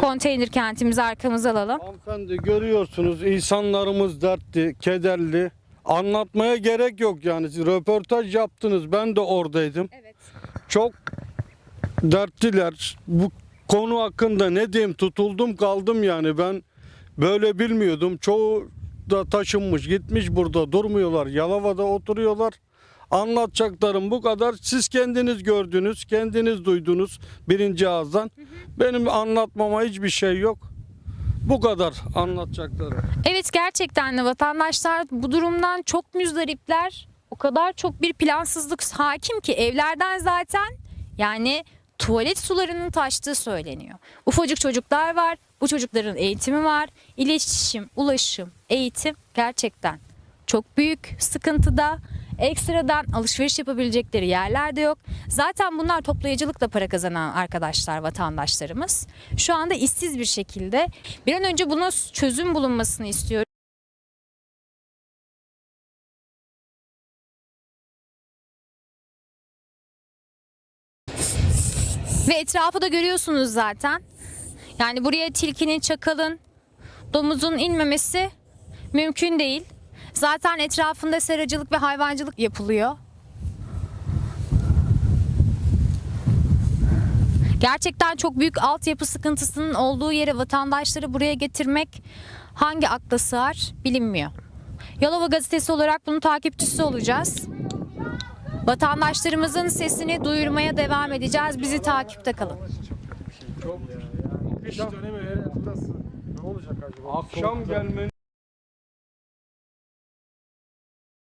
Konteyner kentimizi arkamıza alalım. Hanımefendi görüyorsunuz insanlarımız dertli, kederli. Anlatmaya gerek yok yani. Siz röportaj yaptınız. Ben de oradaydım. Evet. Çok dertliler. Bu konu hakkında ne diyeyim tutuldum kaldım yani ben böyle bilmiyordum. Çoğu da taşınmış gitmiş burada durmuyorlar. Yalova'da oturuyorlar. Anlatacaklarım bu kadar. Siz kendiniz gördünüz, kendiniz duydunuz birinci ağızdan. Benim anlatmama hiçbir şey yok. Bu kadar anlatacaklarım. Evet gerçekten de vatandaşlar bu durumdan çok müzdaripler. O kadar çok bir plansızlık hakim ki evlerden zaten yani tuvalet sularının taştığı söyleniyor. Ufacık çocuklar var. Bu çocukların eğitimi var. İletişim, ulaşım, eğitim gerçekten çok büyük sıkıntıda. Ekstradan alışveriş yapabilecekleri yerler de yok. Zaten bunlar toplayıcılıkla para kazanan arkadaşlar, vatandaşlarımız. Şu anda işsiz bir şekilde. Bir an önce buna çözüm bulunmasını istiyorum. Ve etrafı da görüyorsunuz zaten. Yani buraya tilkinin, çakalın, domuzun inmemesi mümkün değil. Zaten etrafında seracılık ve hayvancılık yapılıyor. Gerçekten çok büyük altyapı sıkıntısının olduğu yere vatandaşları buraya getirmek hangi akla sığar bilinmiyor. Yalova Gazetesi olarak bunun takipçisi olacağız. Vatandaşlarımızın sesini duyurmaya devam edeceğiz. Bizi takipte kalın. Akşam gelmeniz